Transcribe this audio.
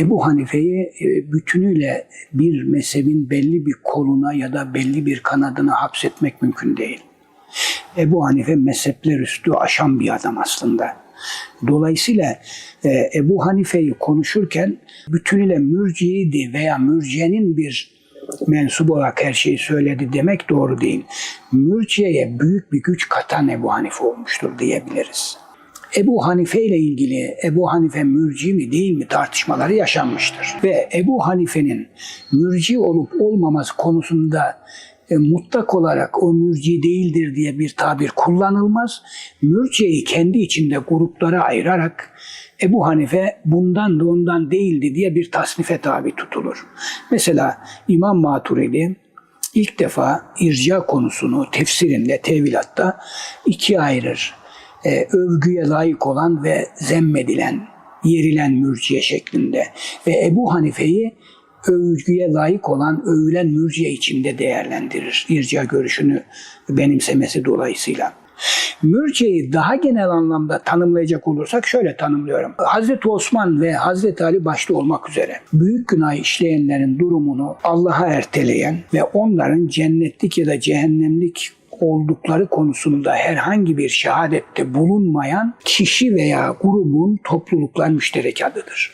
Ebu Hanife'yi e, bütünüyle bir mezhebin belli bir koluna ya da belli bir kanadına hapsetmek mümkün değil. Ebu Hanife mezhepler üstü aşan bir adam aslında. Dolayısıyla e, Ebu Hanife'yi konuşurken bütünüyle mürciydi veya mürciyenin bir mensubu olarak her şeyi söyledi demek doğru değil. Mürciyeye büyük bir güç katan Ebu Hanife olmuştur diyebiliriz. Ebu Hanife ile ilgili Ebu Hanife mürci mi değil mi tartışmaları yaşanmıştır. Ve Ebu Hanife'nin mürci olup olmaması konusunda e, mutlak olarak o mürci değildir diye bir tabir kullanılmaz. Mürciyeyi kendi içinde gruplara ayırarak Ebu Hanife bundan da ondan değildi diye bir tasnife tabi tutulur. Mesela İmam Maturidi ilk defa irca konusunu tefsirinde, tevilatta ikiye ayırır. Ee, övgüye layık olan ve zemmedilen, yerilen mürciye şeklinde. Ve Ebu Hanife'yi övgüye layık olan, övülen mürciye içinde değerlendirir. İrca görüşünü benimsemesi dolayısıyla. Mürciyeyi daha genel anlamda tanımlayacak olursak şöyle tanımlıyorum. Hazreti Osman ve Hazreti Ali başta olmak üzere büyük günah işleyenlerin durumunu Allah'a erteleyen ve onların cennetlik ya da cehennemlik oldukları konusunda herhangi bir şehadette bulunmayan kişi veya grubun topluluklar müşterek adıdır.